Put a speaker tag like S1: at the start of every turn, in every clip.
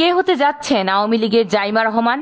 S1: কে হতে যাচ্ছেন আওয়ামী লীগের জাইমা রহমান?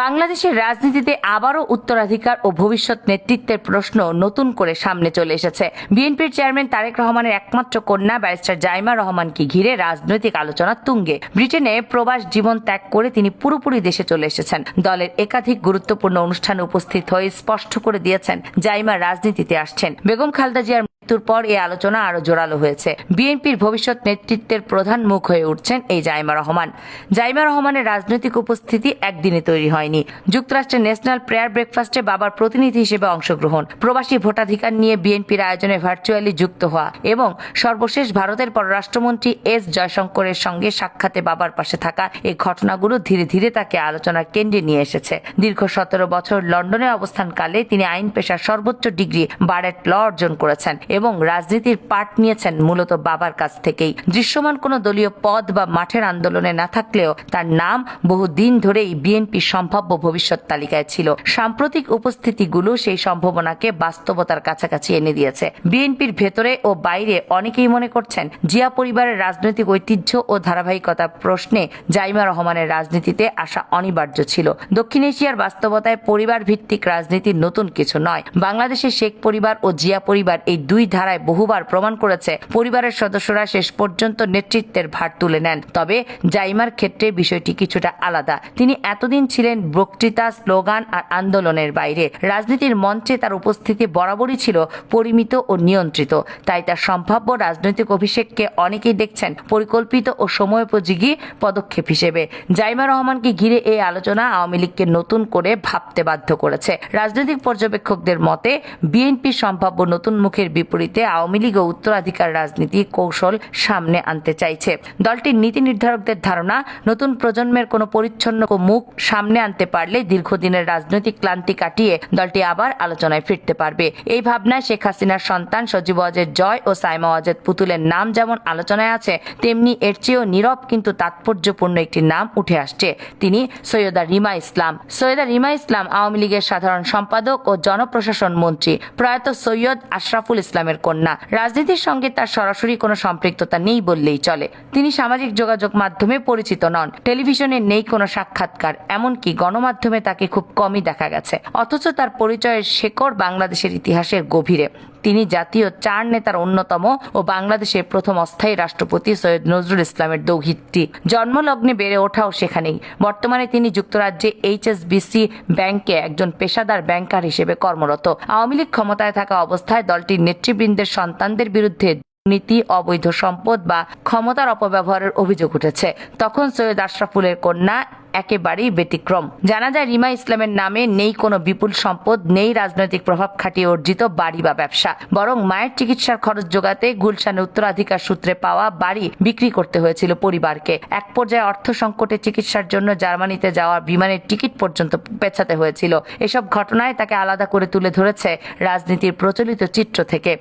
S1: বাংলাদেশের রাজনীতিতে আবারও উত্তরাধিকার ও ভবিষ্যৎ নেতৃত্বের প্রশ্ন নতুন করে সামনে চলে এসেছে। বিএনপির চেয়ারম্যান তারেক রহমানের একমাত্র কন্যা ব্যারিস্টার জাইমা রহমানকে ঘিরে রাজনৈতিক আলোচনা তুঙ্গে। ব্রিটেনে প্রবাস জীবন ত্যাগ করে তিনি পুরোপুরি দেশে চলে এসেছেন। দলের একাধিক গুরুত্বপূর্ণ অনুষ্ঠানে উপস্থিত হয়ে স্পষ্ট করে দিয়েছেন, জাইমা রাজনীতিতে আসছেন। বেগম খালদা জিয়ার মৃত্যুর পর এই আলোচনা আরও জোরালো হয়েছে। বিএনপির ভবিষ্যৎ নেতৃত্বের প্রধান মুখ হয়ে উঠছেন এই জাইমা রহমান। জাইমা রহমানের রাজনৈতিক উপস্থিতি একদিনে তৈরি হয়নি। যুক্তরাষ্ট্রের ন্যাশনাল প্রেয়ার ব্রেকফাস্টে বাবার প্রতিনিধি হিসেবে অংশগ্রহণ। প্রবাসী ভোটাধিকার নিয়ে বিএনপির আয়োজনে ভার্চুয়ালি যুক্ত হওয়া এবং সর্বশেষ ভারতের পররাষ্ট্রমন্ত্রী এস জয়শঙ্করের সঙ্গে সাক্ষাতে বাবার পাশে থাকা এই ঘটনাগুলো ধীরে ধীরে তাকে আলোচনার কেন্দ্রে নিয়ে এসেছে। দীর্ঘ সতেরো বছর লন্ডনে অবস্থানকালে তিনি আইন পেশার সর্বোচ্চ ডিগ্রি বারেট ল অর্জন করেছেন। এবং রাজনীতির পাঠ নিয়েছেন মূলত বাবার কাছ থেকেই। দৃশ্যমান কোনো দলীয় পদ বা মাঠের আন্দোলনে না থাকলেও তার নাম বহু দিন ধরেই বিএনপি সম্ভাব্য ভবিষ্যৎ তালিকায় ছিল। সাম্প্রতিক উপস্থিতিগুলো সেই সম্ভাবনাকে বাস্তবতার কাছাকাছি এনে দিয়েছে। বিএনপির ভেতরে ও বাইরে অনেকেই মনে করছেন, জিয়া পরিবারের রাজনৈতিক ঐতিহ্য ও ধারাবাহিকতা প্রশ্নে জাইমা রহমানের রাজনীতিতে আসা অনিবার্য ছিল। দক্ষিণ এশিয়ার বাস্তবতায় পরিবার ভিত্তিক রাজনীতি নতুন কিছু নয়। বাংলাদেশের শেখ পরিবার ও জিয়া পরিবার এই দুই ধারায় বহুবার প্রমাণ করেছে, পরিবারের সদস্যরা শেষ পর্যন্ত নেতৃত্বের ভার তুলে নেন। তবে জাইমার ক্ষেত্রে বিষয়টি কিছুটা আলাদা। তিনি এতদিন ছিলেন বক্তৃতা, স্লোগান আর আন্দোলনের বাইরে। রাজনীতির মঞ্চে তার উপস্থিতি বরাবরই ছিল পরিমিত ও নিয়ন্ত্রিত। তাই তার সম্ভাব্য রাজনৈতিক অভিষেককে অনেকেই দেখছেন পরিকল্পিত ও সময়োপযোগী পদক্ষেপ হিসেবে। জাইমা রহমানকে ঘিরে এই আলোচনা আওয়ামী লীগকে নতুন করে ভাবতে বাধ্য করেছে। রাজনৈতিক পর্যবেক্ষকদের মতে, বিএনপি সম্ভাব্য নতুন মুখের বিপরীতে আওয়ামী লীগ ও উত্তরাধিকার রাজনীতি কৌশল সামনে আনতে চাইছে। দলটির নীতি নির্ধারকদের ধারণা, নতুন প্রজন্মের কোনো পরিচ্ছন্ন মুখ সামনে আনতে পারলে দীর্ঘদিনের রাজনৈতিক ক্লান্তি কাটিয়ে দলটি আবার আলোচনায় ফিরতে পারবে। এই ভাবনায় শেখ হাসিনার সন্তান সজীব ওয়াজেদ জয় ও সাইমা ওয়াজেদ পুতুলের নাম যেমন আলোচনায় আছে, তেমনি এর চেয়েও নীরব কিন্তু তাৎপর্যপূর্ণ একটি নাম উঠে আসছে। তিনি সৈয়দা রিমা ইসলাম। সৈয়দা রিমা ইসলাম আওয়ামী লীগের সাধারণ সম্পাদক ও জনপ্রশাসন মন্ত্রী। প্রয়াত সৈয়দ আশরাফুল ইসলামের কন্যা। রাজনীতির সঙ্গে তার সরাসরি কোনো সম্পৃক্ততা নেই বললেই চলে। তিনি সামাজিক যোগাযোগ মাধ্যমে পরিচিত নন। টেলিভিশনে নেই কোনো সাক্ষাৎকার, এমনকি গণমাধ্যমে তাকে খুব কমই দেখা গেছে। অথচ তার পরিচয়ের শেকড় বাংলাদেশের ইতিহাসের গভীরে। তিনি জাতীয় চার নেতার অন্যতম ও বাংলাদেশের প্রথম অস্থায়ী রাষ্ট্রপতি সৈয়দ নজরুল ইসলামের দৌহিত্রী। জন্মলগ্নে বেড়ে ওঠাও সেখানেই। বর্তমানে তিনি যুক্তরাজ্যে এইচএসবিসি ব্যাংকে একজন পেশাদার ব্যাংকার হিসেবে কর্মরত। আওয়ামী লীগ ক্ষমতায় থাকা অবস্থায় দলটির নেতৃবৃন্দের সন্তানদের বিরুদ্ধে নীতি অবৈধ সম্পদ বা ক্ষমতার অপব্যবহারের অভিযোগ উঠেছে। তখন সৈয়দ আশরাফুলের কন্যা একেবারেই ব্যতিক্রম। জানা যায়, রিমা ইসলামের নামে নেই কোনো বিপুল সম্পদ, নেই রাজনৈতিক প্রভাব খাটিয়ে অর্জিত বাড়ি বা ব্যবসা। বরং মায়ের চিকিৎসার খরচ যোগাতে গুলশানে উত্তরাধিকার সূত্রে পাওয়া বাড়ি বিক্রি করতে হয়েছিল পরিবারকে। এক পর্যায়ে অর্থ সংকটে চিকিৎসার জন্য জার্মানিতে যাওয়া বিমানের টিকিট পর্যন্ত পেছাতে হয়েছিল। এসব ঘটনায় তাকে আলাদা করে তুলে ধরেছে রাজনীতির প্রচলিত চিত্র থেকে।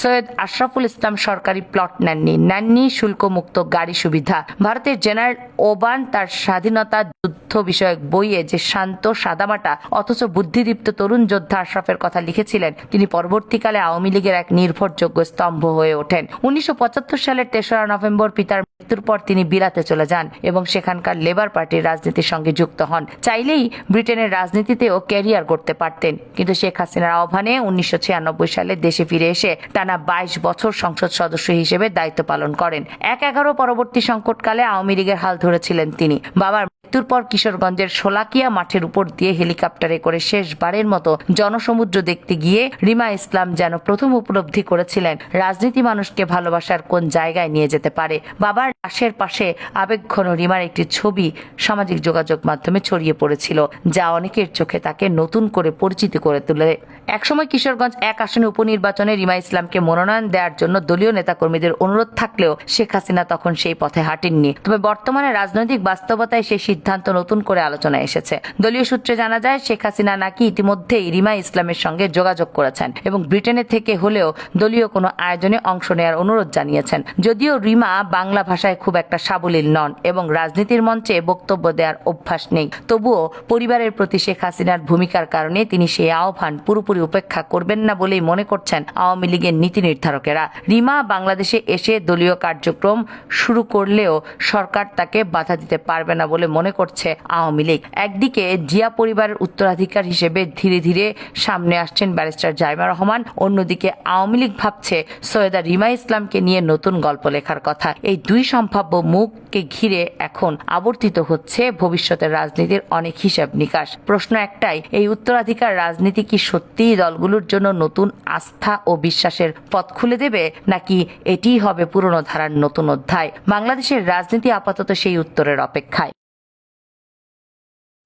S1: সৈয়দ আশরাফুল ইসলাম সরকারি প্লট নেননি নেননি শুল্কমুক্ত গাড়ি সুবিধা। ভারতের জেনারেল ওবান তার স্বাধীনতা যুদ্ধ বিষয়ক বইয়ে যে শান্ত সাদামাটা, অথচ বুদ্ধিদীপ্ত তরুণ যোদ্ধা আশরাফের কথা লিখেছিলেন, তিনি পরবর্তীকালে আওয়ামী লীগের এক নির্ভরযোগ্য স্তম্ভ হয়ে ওঠেন। উনিশশো পঁচাত্তর সালের তেসরা নভেম্বর পিতার মৃত্যুর পর তিনি বিলাতে চলে যান এবং সেখানকার লেবার পার্টির রাজনীতির সঙ্গে যুক্ত হন। চাইলেই ব্রিটেনের রাজনীতিতেও ক্যারিয়ার করতে পারতেন, কিন্তু শেখ হাসিনার আহ্বানে উনিশশো ছিয়ানব্বই সালে দেশে ফিরে এসে টানা বাইশ বছর সংসদ সদস্য হিসেবে দায়িত্ব পালন করেন। এক এগারো পরবর্তী সংকটকালে আওয়ামী লীগের হাল ধরেছিলেন তিনি। বাবার মৃত্যুর পর কিশোরগঞ্জের শোলাকিয়া মাঠের উপর দিয়ে হেলিকপ্টারে করে শেষবারের মতো জনসমুদ্র দেখতে গিয়ে রিমা ইসলাম যেন প্রথম উপলব্ধি করেছিলেন। রাজনীতি মানুষকে ভালোবাসার কোন জায়গায় নিয়ে যেতে পারে? বাবার লাশের পাশে আবেগঘন রিমার একটি ছবি সামাজিক যোগাযোগ মাধ্যমে ছড়িয়ে পড়েছিল, যা অনেকের চোখে তাকে নতুন করে পরিচিত করে তোলে। একসময় কিশোরগঞ্জ এক আসনে উপনির্বাচনে রিমা ইসলামকে মনোনয়ন দেওয়ার জন্য দলীয় নেতাকর্মীদের অনুরোধ থাকলেও শেখ হাসিনা তখন সেই পথে হাঁটেননি। তবে বর্তমানে রাজনৈতিক বাস্তবতায় সেই সিদ্ধান্ত নতুন করে আলোচনায় এসেছে। দলীয় সূত্রে জানা যায়, শেখ হাসিনা নাকি ইতিমধ্যেই রিমা ইসলামের সঙ্গে যোগাযোগ করেছেন এবং ব্রিটেনের থেকে হলেও দলীয় কোনো আয়োজনে অংশ নেওয়ার অনুরোধ জানিয়েছেন। যদিও রিমা বাংলা ভাষায় খুব একটা সাবলীল নন এবং রাজনীতির মঞ্চে বক্তব্য দেওয়ার অভ্যাস নেই। তবুও পরিবারের প্রতি শেখ হাসিনার ভূমিকার কারণে তিনি সেই আহ্বান পুরোপুরি উপেক্ষা করবেন না বলেই মনে করছেন আওয়ামী লীগের নীতি নির্ধারকেরা। রিমা বাংলাদেশে এসে দলীয় কার্যক্রম শুরু করলেও সরকার তাকে বাধা দিতে পারবে না বলে মনে করছে আওয়ামী লীগ। একদিকে জিয়া পরিবারের উত্তরাধিকার হিসেবে ধীরে ধীরে সামনে আসছেন ব্যারিস্টার জাইমা রহমান, অন্যদিকে আওয়ামী লীগ ভাবছে সৈয়দা রিমা ইসলামকে নিয়ে নতুন গল্প লেখার কথা। এই দুই সম্ভাব্য মুখকে ঘিরে এখন আবর্তিত হচ্ছে ভবিষ্যতের রাজনীতির অনেক হিসাব নিকাশ। প্রশ্ন একটাই, এই উত্তরাধিকার রাজনীতি কি সত্যিই দলগুলোর জন্য নতুন আস্থা ও বিশ্বাসের পথ খুলে দেবে, নাকি এটিই হবে পুরনো ধারার নতুন অধ্যায়? বাংলাদেশের রাজনীতি আপাতত সেই উত্তরের অপেক্ষায়।